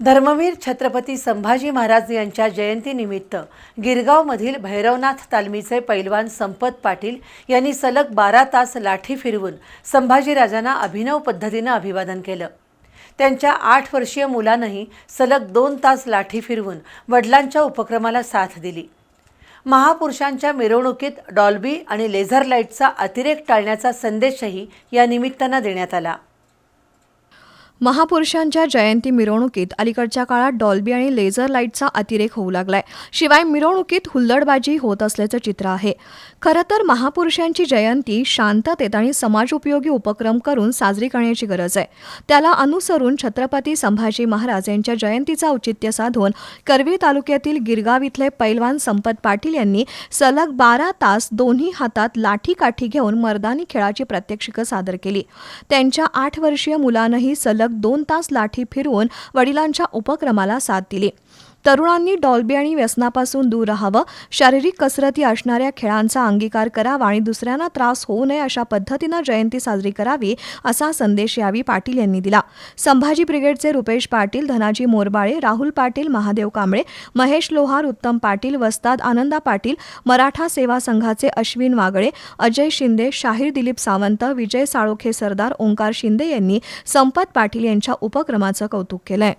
धर्मवीर छत्रपती संभाजी महाराज यांच्या जयंतीनिमित्त गिरगावमधील भैरवनाथ तालमीचे पैलवान संपत पाटील यांनी सलग बारा तास लाठी फिरवून संभाजीराजांना अभिनव पद्धतीनं अभिवादन केलं. त्यांच्या आठ वर्षीय मुलानंही सलग दोन तास लाठी फिरवून वडिलांच्या उपक्रमाला साथ दिली. महापुरुषांच्या मिरवणुकीत डॉल्बी आणि लेझर लाईटचा अतिरेक टाळण्याचा संदेशही या निमित्तानं देण्यात आला. महापुरुषांच्या जयंती मिरवणुकीत अलीकडच्या काळात डॉल्बी आणि लेझर लाईटचा अतिरेक होऊ लागलाय. शिवाय मिरवणुकीत हुल्लडबाजी होत असल्याचं चित्र आहे. खरं तर महापुरुषांची जयंती शांततेत आणि समाजोपयोगी उपक्रम करून साजरी करण्याची गरज आहे. त्याला अनुसरून छत्रपती संभाजी महाराज यांच्या जयंतीचं औचित्य साधून करवीर तालुक्यातील गिरगाव इथले पैलवान संपत पाटील यांनी सलग बारा तास दोन्ही हातात लाठी काठी घेऊन मर्दानी खेळाची प्रात्यक्षिकं सादर केली. त्यांच्या आठ वर्षीय मुलानंही सलग दोन तास लाठी फिरवून वडिलांच्या उपक्रमाला साथ दिली. तरुणांनी डॉल्बी आणि व्यसनापासून दूर राहावं शारीरिक कसरती असणाऱ्या खेळांचा अंगीकार करावा आणि दुसऱ्यांना त्रास होऊ नये अशा पद्धतीनं जयंती साजरी करावी असा संदेश यावी पाटील यांनी दिला. संभाजी ब्रिगेडचे रुपेश पाटील धनाजी मोरबाळे राहुल पाटील महादेव कांबळे महेश लोहार उत्तम पाटील वस्ताद आनंदा पाटील मराठा सेवा संघाचे अश्विन वागळे अजय शिंदे शाहीर दिलीप सावंत विजय साळोखे सरदार ओंकार शिंदे यांनी संपत पाटील यांच्या उपक्रमाचं कौतुक केलंय.